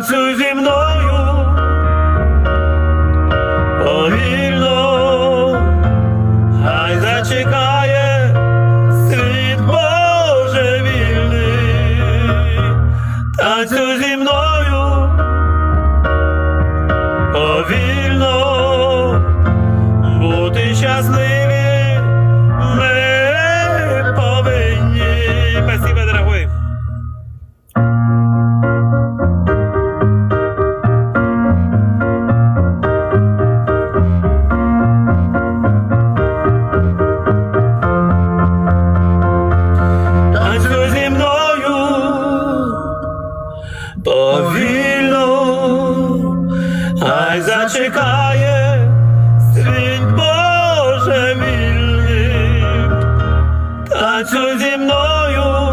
Танцюй зі мною. Повільно, хай зачекає світ божевільний. Танцюй зі мною. Повільно, бути щасливі повільно, ай зачекає світ Боже мільний, танцюй зі мною.